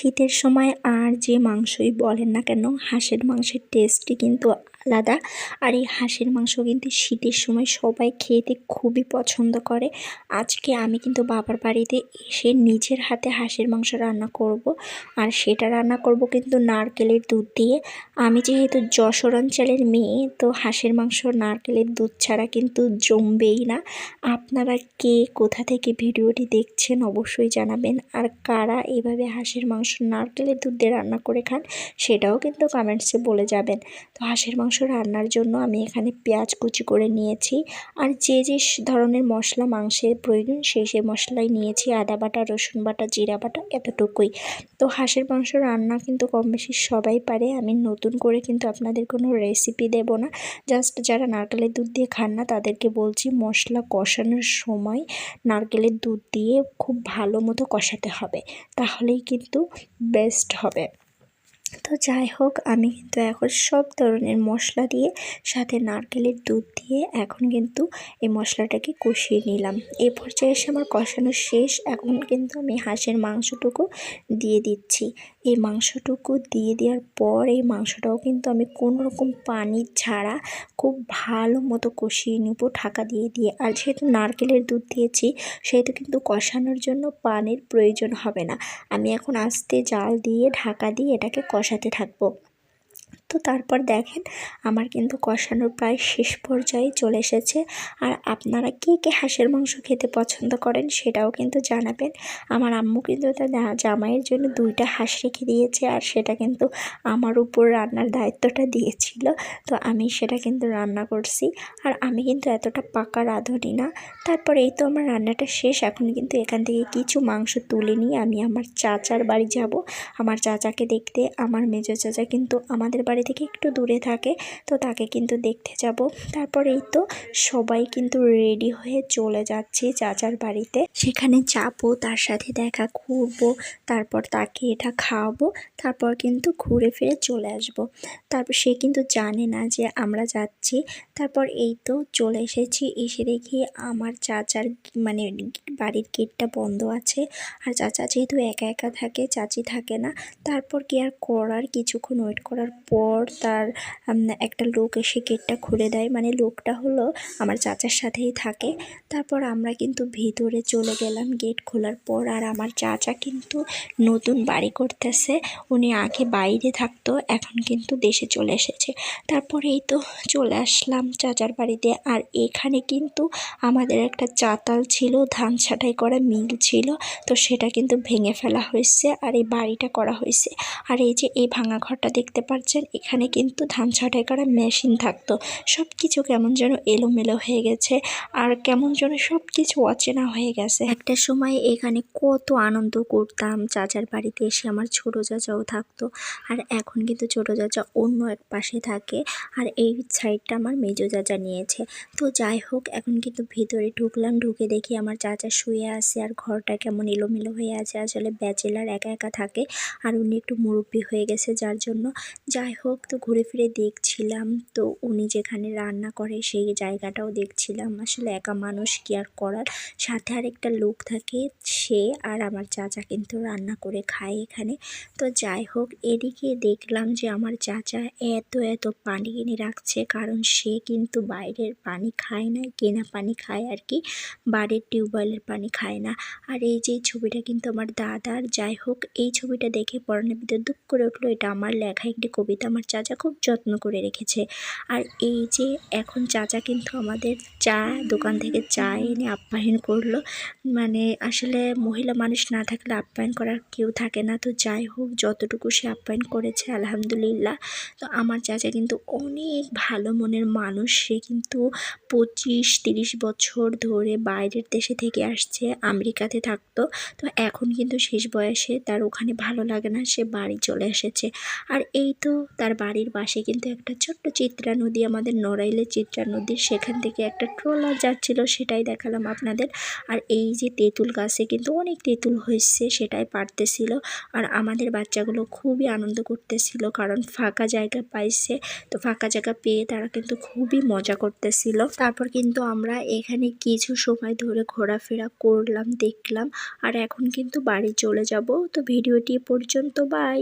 শীতের সময় আর যে মাংসই বলেন না কেন হাঁসের মাংসের টেস্টই কিন্তু আলাদা। আর এই হাঁসের মাংস কিন্তু শীতের সময় সবাই খেতে খুবই পছন্দ করে। আজকে আমি কিন্তু বাবার বাড়িতে এসে নিজের হাতে হাঁসের মাংস রান্না করব। আর সেটা রান্না করব কিন্তু নারকেলের দুধ দিয়ে। আমি যেহেতু যশোর অঞ্চলের মেয়ে, তো হাঁসের মাংস নারকেলের দুধ ছাড়া কিন্তু জমবেই না। আপনারা কে কোথা থেকে ভিডিওটি দেখছেন অবশ্যই জানাবেন। আর কারা এভাবে হাঁসের মাংস নারকেলের দুধ দিয়ে রান্না করে খান, সেটাও কিন্তু কমেন্টসে বলে যাবেন। তো হাঁসের মাংস রান্নার জন্য আমি এখানে পেঁয়াজ কুচি করে নিয়েছি। আর যে যে ধরনের মশলা মাংসের প্রয়োজন, সেই সেই মশলাই নিয়েছি। আদা বাটা, রসুন বাটা, জিরা বাটা, এতটুকুই। তো হাঁসের মাংস রান্না কিন্তু কম বেশি সবাই পারে। আমি নতুন করে কিন্তু আপনাদের কোনো রেসিপি দেব না। জাস্ট যারা নারকেলের দুধ দিয়ে খান না, তাদেরকে বলছি মশলা কষানোর সময় নারকেলের দুধ দিয়ে খুব ভালো মতো কষাতে হবে। তাহলেই কিন্তু বেস্ট হবে। তো যাই হোক, আমি কিন্তু এখন সব ধরনের মশলা দিয়ে সাথে নারকেলের দুধ দিয়ে এখন কিন্তু এই মশলাটাকে কষিয়ে নিলাম। এই পর্যায়ে এসে আমার কষানো শেষ। এখন কিন্তু আমি হাঁসের মাংসটুকু দিয়ে দিচ্ছি। এই মাংসটুকু দিয়ে দেওয়ার পর এই মাংসটাও কিন্তু আমি রকম পানি ছাড়া খুব ভালো মতো কষিয়ে নেব ঢাকা দিয়ে দিয়ে। আর যেহেতু নারকেলের দুধ দিয়েছি, সেহেতু কিন্তু কষানোর জন্য পানির প্রয়োজন হবে না। আমি এখন আস্তে জাল দিয়ে ঢাকা দিয়ে এটাকে কষাতে থাকব। তো তারপর দেখেন, আমার কিন্তু কষানোর প্রায় শেষ পর্যায়ে চলে এসেছে। আর আপনারা কে কে হাঁসের মাংস খেতে পছন্দ করেন সেটাও কিন্তু জানাবেন। আমার আম্মু কিন্তু তার জামাইয়ের জন্য দুইটা হাঁস রেখে দিয়েছে আর সেটা কিন্তু আমার উপর রান্নার দায়িত্বটা দিয়েছিল। তো আমি সেটা কিন্তু রান্না করছি। আর আমি কিন্তু এতটা পাকা রাঁধুনি না। তারপর এই তো আমার রান্নাটা শেষ। এখন কিন্তু এখান থেকে কিছু মাংস তুলে নিয়ে আমি আমার চাচার বাড়ি যাব। আমার চাচাকে দেখতে, আমার মেজো চাচা কিন্তু আমাদের বাড়ি বাড়ি থেকে একটু দূরে থাকে, তো তাকে কিন্তু দেখতে যাব। তারপর এই তো সবাই কিন্তু রেডি হয়ে চলে যাচ্ছে চাচার বাড়িতে। সেখানে যাব, তার সাথে দেখা ঘুরবো তারপর তাকে এটা খাওয়াবো, তারপর কিন্তু ঘুরে ফিরে চলে আসব। তারপর সে কিন্তু জানে না যে আমরা যাচ্ছি। তারপর এই তো চলে এসেছি, এসে দেখি আমার চাচার মানে বাড়ির গেটটা বন্ধ আছে। আর চাচা যেহেতু একা একা থাকে, চাচি থাকে না, তারপর কি আর করার? কিছুক্ষণ ওয়েট করার পর পর তার একটা লোক এসে গেটটা খুলে দেয়। মানে লোকটা হলো আমার চাচার সাথেই থাকে। তারপর আমরা কিন্তু ভিতরে চলে গেলাম গেট খোলার পর। আর আমার চাচা কিন্তু নতুন বাড়ি করতেছে। উনি আগে বাইরে থাকতো, এখন কিন্তু দেশে চলে এসেছে। তারপরে এই তো চলে আসলাম চাচার বাড়িতে। আর এখানে কিন্তু আমাদের একটা চাতাল ছিল, ধান ছাটাই করা মিল ছিল। তো সেটা কিন্তু ভেঙে ফেলা হয়েছে। আর এই বাড়িটা করা হয়েছে। আর এই যে এই ভাঙা ঘরটা দেখতে পাচ্ছেন এখানে কিন্তু ধান ছাঁটাই করা মেশিন থাকতো। সব কিছু কেমন যেন এলোমেলো হয়ে গেছে আর কেমন যেন সব কিছু অচেনা হয়ে গেছে। একটা সময় এখানে কত আনন্দ করতাম। চাচার বাড়িতে এসে আমার ছোট চাচাও থাকতো আর এখন কিন্তু ছোট চাচা অন্য এক পাশে থাকে আর এই সাইডটা আমার মেজো চাচা নিয়েছে। তো যাই হোক, এখন কিন্তু ভিতরে ঢুকলাম, ঢুকে দেখি আমার চাচা শুয়ে আছে আর ঘরটা কেমন এলোমেলো হয়ে আছে। আসলে ব্যাচেলার একা একা থাকে আর উনি একটু মুরব্বী হয়ে গেছে যার জন্য। যাই হোক, তো ঘুরে ফিরে দেখছিলাম। তো উনি যেখানে রান্না করে সেই জায়গাটাও দেখছিলাম। আসলে একা মানুষ কি আর করার? সাথে আর একটা লোক থাকে, সে আর আমার চাচা কিন্তু রান্না করে খায় এখানে। তো যাই হোক, এদিকে দেখলাম যে আমার চাচা এত এত পানি কিনে রাখছে, কারণ সে কিন্তু বাইরের পানি খায় না, কেনা পানি খায় আর কি। বাড়ির টিউবওয়েলের পানি খায় না। আর এই যে ছবিটা কিন্তু আমার দাদার। যাই হোক, এই ছবিটা দেখে ভিতরে দুঃখ করে উঠল। এটা আমার লেখা একটি কবিতা আমার চাচা খুব যত্ন করে রেখেছে। আর এই যে এখন চাচা কিন্তু আমাদের চা দোকান থেকে চা এনে আপ্যায়ন করল। মানে আসলে মহিলা মানুষ না থাকলে আপ্যায়ন করার কেউ থাকে না। তো যাই হোক, যতটুকু সে আপ্যায়ন করেছে, আলহামদুলিল্লাহ। তো আমার চাচা কিন্তু অনেক ভালো মনের মানুষ। সে কিন্তু পঁচিশ তিরিশ বছর ধরে বাইরের দেশে থেকে আসছে, আমেরিকাতে থাকতো। তো এখন কিন্তু শেষ বয়সে, তার ওখানে ভালো লাগে না, সে বাড়ি চলে এসেছে। আর এই তো তার বাড়ির পাশে কিন্তু একটা ছোট্ট চিত্রা নদী, আমাদের নড়াইলের চিত্রা নদী সেখান থেকে একটা ট্রলার যাচ্ছিল, সেটাই দেখালাম আপনাদের। আর এই যে তেঁতুল গাছে কিন্তু অনেক তেঁতুল হয়েছে, সেটাই পারতেছিল। আর আমাদের বাচ্চাগুলো খুবই আনন্দ করতেছিল, কারণ ফাঁকা জায়গা পাইছে। তো ফাঁকা জায়গা পেয়ে তারা কিন্তু খুবই মজা করতেছিল। তারপর কিন্তু আমরা এখানে কিছু সময় ধরে ঘোরাফেরা করলাম, দেখলাম। আর এখন কিন্তু বাড়ি চলে যাব। তো ভিডিওটি পর্যন্ত, বাই।